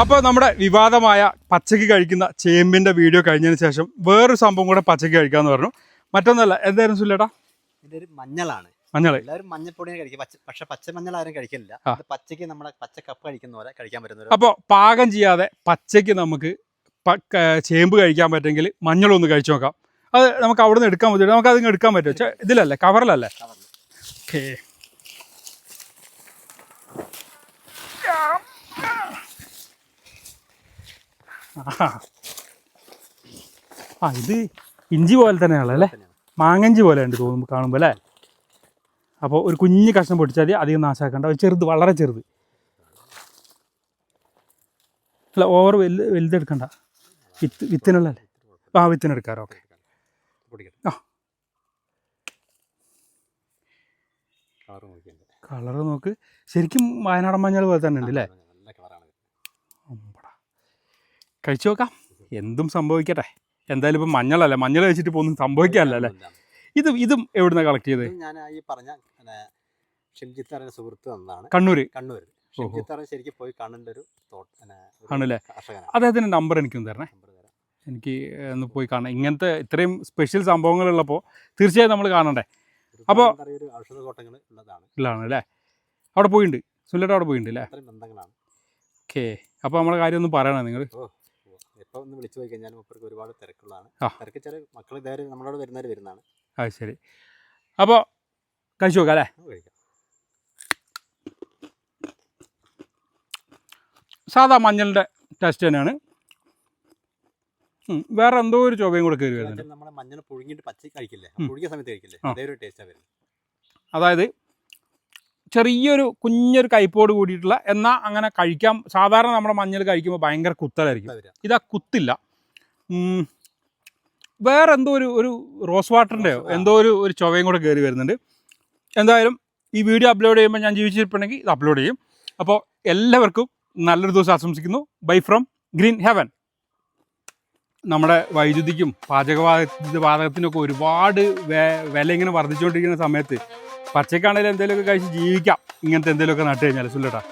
അപ്പോൾ നമ്മുടെ വിവാദമായ പച്ചക്ക് കഴിക്കുന്ന ചേമ്പിന്റെ വീഡിയോ കഴിഞ്ഞതിന് ശേഷം വേറൊരു സംഭവം കൂടെ പച്ചക്ക് കഴിക്കാന്ന് പറഞ്ഞു. മറ്റൊന്നല്ല എന്തായിരുന്നു സുല്ലേട്ടാ? ഇതൊരു മഞ്ഞളാണ്. മഞ്ഞൾ എല്ലാവരും മഞ്ഞപ്പൊടിയാണ് കഴിക്കുക. പച്ച മഞ്ഞൾ ആരും കഴിക്കില്ല പച്ചക്ക് പച്ചയ്ക്ക് നമ്മുടെ പച്ച കപ്പ് കഴിക്കുന്ന പോലെ കഴിക്കാൻ പറ്റുന്ന ഒരു അപ്പോൾ പാകം ചെയ്യാതെ പച്ചക്ക് നമുക്ക് ചേമ്പ് കഴിക്കാൻ പറ്റുമെങ്കിൽ മഞ്ഞളൊന്ന് കഴിച്ചു നോക്കാം. അത് നമുക്ക് അവിടെ നിന്ന് എടുക്കാൻ പറ്റും. നമുക്ക് അതിങ്ങ് എടുക്കാൻ പറ്റും. ഇതിലല്ലേ? കവറിലല്ലേ? കവറിൽ. ഓക്കേ. ആ ഇത് ഇഞ്ചി പോലെ തന്നെയാണല്ലോ അല്ലേ? മാങ്ങഞ്ചി പോലെ ഉണ്ട് തോന്നുമ്പോൾ കാണുമ്പോൾ അല്ലേ? അപ്പോൾ ഒരു കുഞ്ഞ് കഷ്ണം പൊട്ടിച്ചാൽ മതി, അധികം നാശാക്കണ്ട ഒരു ചെറുത് വളരെ ചെറുത്. അല്ല ഓവർ വലുത് വലുതെടുക്കണ്ട. വിത്ത് വിത്തിനുള്ളല്ലേ ആ വിത്തിനെടുക്കാറ് ഓക്കെ. ആ. കളറ്. കളർ നോക്ക്. ശരിക്കും വയനാടൻ മഞ്ഞൾ പോലെ തന്നെ ഉണ്ട് അല്ലേ? കഴിച്ചു നോക്കാം. എന്തും സംഭവിക്കട്ടെ. എന്തായാലും ഇപ്പം മഞ്ഞളല്ലേ? മഞ്ഞൾ കഴിച്ചിട്ട് പോകുന്നു സംഭവിക്കാനല്ല അല്ലേ? ഇത് ഇതും എവിടുന്ന കളക്ട് ചെയ്തത്? ഞാൻ ഈ പറഞ്ഞ പിന്നെ ഷിംജിത്ത് സുഹൃത്ത് കണ്ണൂര്. കണ്ണൂർ പറയുന്ന ശരിക്കും പോയി കാണേണ്ട ഒരു ആണല്ലേ? അദ്ദേഹത്തിന്റെ നമ്പർ എനിക്കൊന്ന് തരണേ. എനിക്ക് ഒന്ന് പോയി കാണാം ഇങ്ങനത്തെ ഇത്രയും സ്പെഷ്യൽ സംഭവങ്ങൾ ഉള്ളപ്പോൾ തീർച്ചയായും നമ്മൾ കാണണ്ടേ? അപ്പോൾ ഉള്ളതാണ്. അല്ലേ? അവിടെ പോയിട്ടുണ്ട് സുല്ലേട്ട് അവിടെ പോയിട്ടുണ്ട് അല്ലേ? ഓക്കെ. അപ്പോൾ നമ്മളെ കാര്യം ഒന്ന് പറയണേ നിങ്ങൾ എപ്പോൾ ഒന്ന് വിളിച്ചു പോയി കഴിഞ്ഞാൽ മൂപ്പർക്ക് ഒരുപാട് തിരക്കുള്ളതാണ്. തിരക്ക് ചില മക്കൾ ഇതായാലും നമ്മളോട് വരുന്നവർ വരുന്നതാണ്. അത് ശരി. അപ്പോ കഴിച്ചു നോക്കാം അല്ലേ? കഴിക്കാം. സാധാ മഞ്ഞളുടെ ടേസ്റ്റ് തന്നെയാണ്. വേറെ എന്തോ ഒരു ചോവയും കൂടെ കയറി വരുന്നത് നമ്മളെ മഞ്ഞൾ പുഴുങ്ങിയിട്ട് പച്ച കഴിക്കില്ലേ? പുഴുങ്ങിയ സമയത്ത് കഴിക്കില്ലേ. അതേ ഒരു ടേസ്റ്റാണ് വരുന്നത്. അതായത് ചെറിയൊരു കുഞ്ഞൊരു കയ്പോട് കൂടിയിട്ടുള്ള എന്നാൽ അങ്ങനെ കഴിക്കാം. സാധാരണ നമ്മുടെ മഞ്ഞൾ കഴിക്കുമ്പോൾ ഭയങ്കര കുത്തലായിരിക്കും. ഇതാ കുത്തില്ല. വേറെ എന്തോ ഒരു ഒരു റോസ് വാട്ടറിന്റെയോ എന്തോ ഒരു ഒരു ചൊവയും കൂടെ കയറി വരുന്നുണ്ട്. എന്തായാലും ഈ വീഡിയോ അപ്ലോഡ് ചെയ്യുമ്പോൾ ഞാൻ ജീവിച്ചിരിപ്പുണ്ടെങ്കിൽ ഇത് അപ്ലോഡ് ചെയ്യും. അപ്പോൾ എല്ലാവർക്കും നല്ലൊരു ദിവസം ആശംസിക്കുന്നു. ബൈ ഫ്രം ഗ്രീൻ ഹെവൻ നമ്മുടെ വൈദ്യുതിക്കും പാചകവാദ വാതകത്തിനൊക്കെ ഒരുപാട് വെ- വില ഇങ്ങനെ വർദ്ധിച്ചുകൊണ്ടിരിക്കുന്ന സമയത്ത് പച്ചക്കാണെങ്കിലും എന്തെങ്കിലുമൊക്കെ കഴിച്ച് ജീവിക്കാം. ഇങ്ങനത്തെ എന്തെങ്കിലുമൊക്കെ നട്ട് കഴിഞ്ഞാൽ സുല്ലട്ടാ.